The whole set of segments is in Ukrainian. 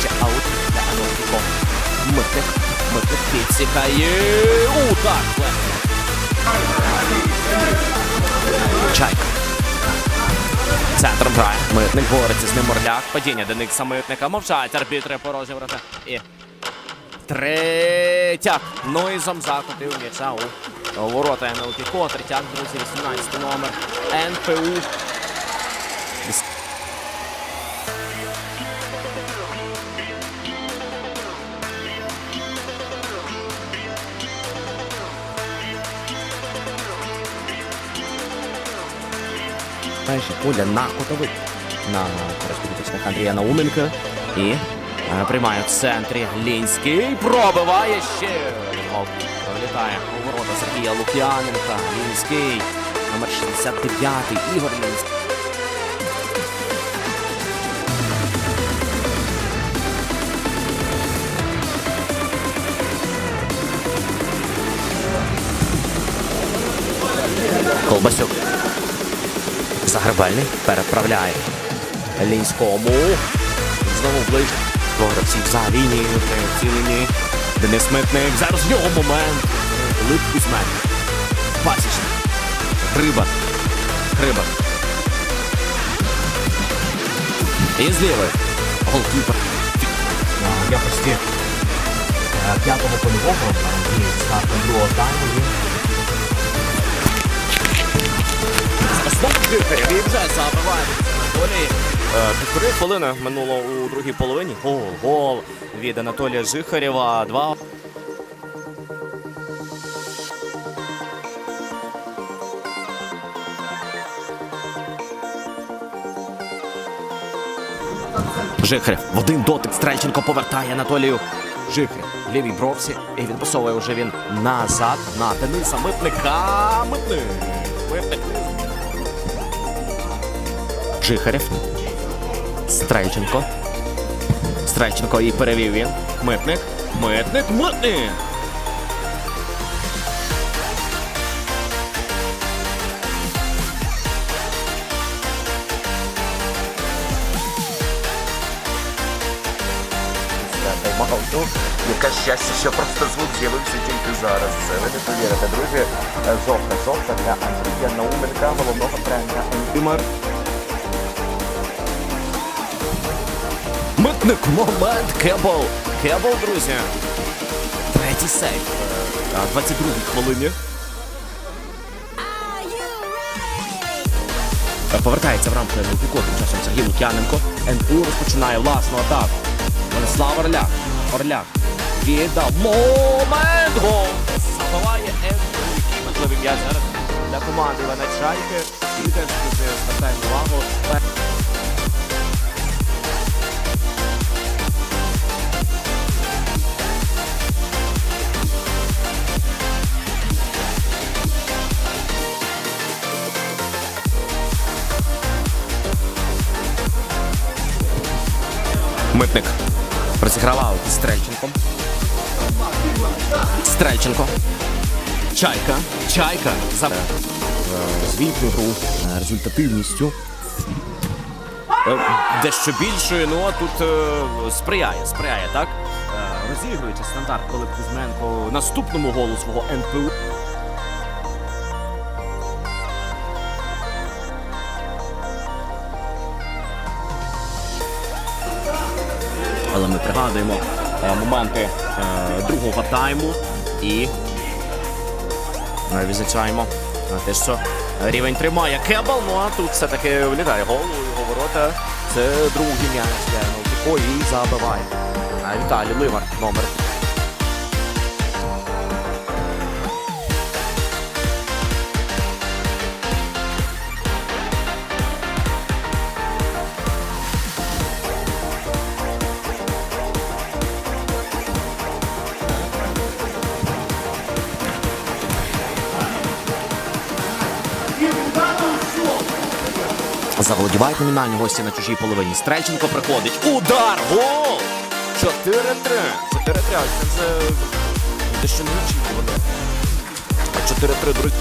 Ще аут для Анопіко. Митник. Митник підсікає. Удар. Чайка. Центром грає. Митник бореться з ним Орляк. Падіння Деникса Митника. Мовчать арбітри порожні врата. І третя. Нойзом закотив м'яча у ворота НЛК. Третяк, друзі, 18 номер. НПУ. Пуля на котовик. На розподіточних Андрія Науменка. І е, приймає в центрі Глінський. Пробиває ще. Пролітає Сергія Лук'яненка. Лінський. Номер 69 Ігор Лінський. Колбасюк. Загребельний переправляє Лінському. Знову ближче. Двох гравців за лінією. Денис Митник. Зараз в нього момент. Лип Кузьмен. Пасічник. Гриба. Гриба. І з лівої. Голкіпер. в якості е, п'ятого польового і старту другого тайму Знову. І вже забиває. Е, Півтори хвилини минуло у другій половині. Гол, гол від Анатолія Жихарєва. Два. Жихарєв в один дотик Стрельченко повертає Анатолію Жихарєв. Лівій бровці і відпасовує вже він назад на Дениса Митника. Митник. Митник. Стрельченко. Стрельченко і перевів він. Митник. Митник. Митник. Тайм-ауту. Яке щастя, що просто звук з'явився тільки зараз. Ви не повірите, друзі. Е, Жовта, жовта для Андрія Науменка, головного тренера Тимар. Митник. Момент. Кебл. Кебл, друзі. Третій сейф. На 22-й хвилині. Повертається в рамки НЛПК, тим часом Сергій Лук'яненко. НУ розпочинає власну атаку. Владислав Орляк. Орляк. Віддав. Момент! Гол! Забиває НУ. Який важливий м'яч зараз для команди Івана Чайки. І теж дуже звертаємо увагу. Митник розігравав із Стрельченком. Стрельченко. Чайка. Чайка. За Е, звітну гру е, результативністю. Е, Дещо більшою, ну а тут е, сприяє, сприяє, так? Розігруючи стандарт Пилип Кузьменко наступному голу свого НПУ. Але ми пригадуємо е, моменти е, другого тайму і е, відзначаємо те, що рівень тримає Кебл. Ну а тут все-таки влітає гол у його ворота. Це другий м'яч для Нолтико і забиває. Віталій Ливар, номер. Заволодівають номінальні гості на чужій половині. Стрельченко приходить. Удар! Гол! 4-3. 4-3. Це дещо не очікувано. 4-3, друзі.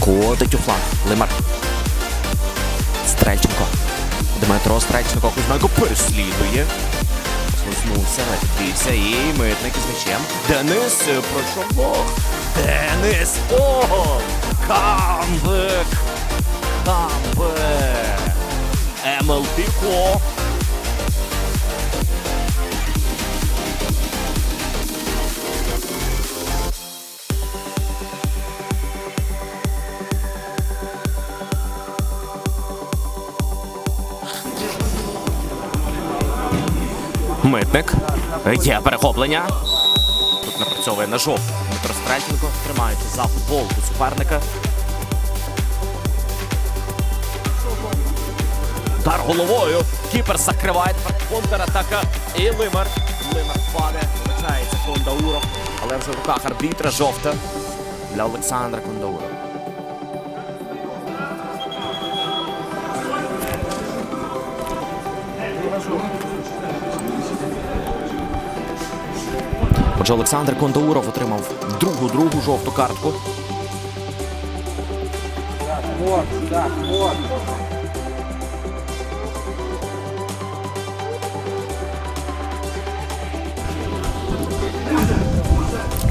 Котить у фланг. Лимар. Стрельченко. Дмитро Стрельченко Кузьменко переслідує. Слизнувся, напівся і митник із мечем. Денис е, пройшов бог. Денис! Бог! Камбек! Камбек! Емел Піко! Митник. Є перехоплення. Тут напрацьовує на жовт. Дмитро Стрельченко, тримаючи за футболку суперника. Удар головою. Кіпер закриває контратака. І Лимар. Лимар впаде. Вибачається Кондауров. Але вже в руках арбітра жовта для Олександра Кондаурова. Отже, Олександр Кондауров отримав другу другу жовту картку.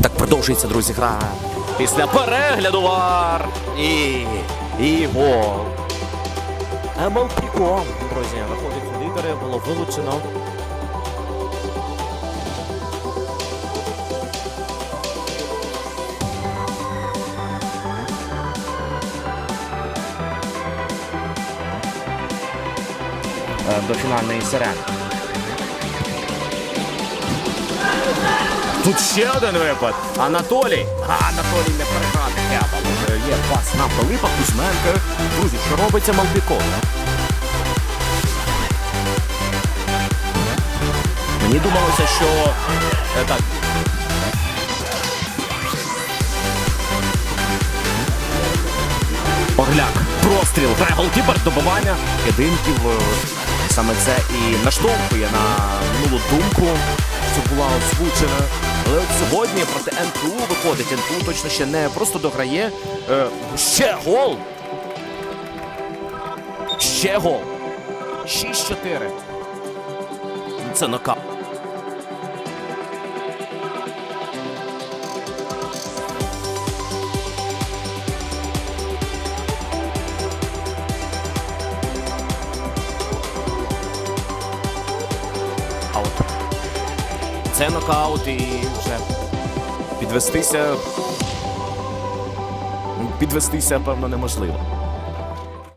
Так продовжується, друзі, гра. Після перегляду вар. І, і гол. Емел Піко, друзі, виходить лідери, було вилучено. До фінальної сирени. Тут ще один випад. Анатолій. А, Анатолій не переграти. Е, Є пас на Пилипа Кузьменка. Друзі, що робиться Малбіко? Мені думалося, що е, так. Орляк. Простріл. Голкіпер, добивання. Єдинків. Саме це і наштовхує на минулу думку, що була озвучена. Але от сьогодні проти НТУ виходить. НТУ точно ще не просто дограє. Е, ще гол. Ще гол. 6-4. Це нокаут. Це нокаут і вже підвестися. Підвестися, певно, неможливо.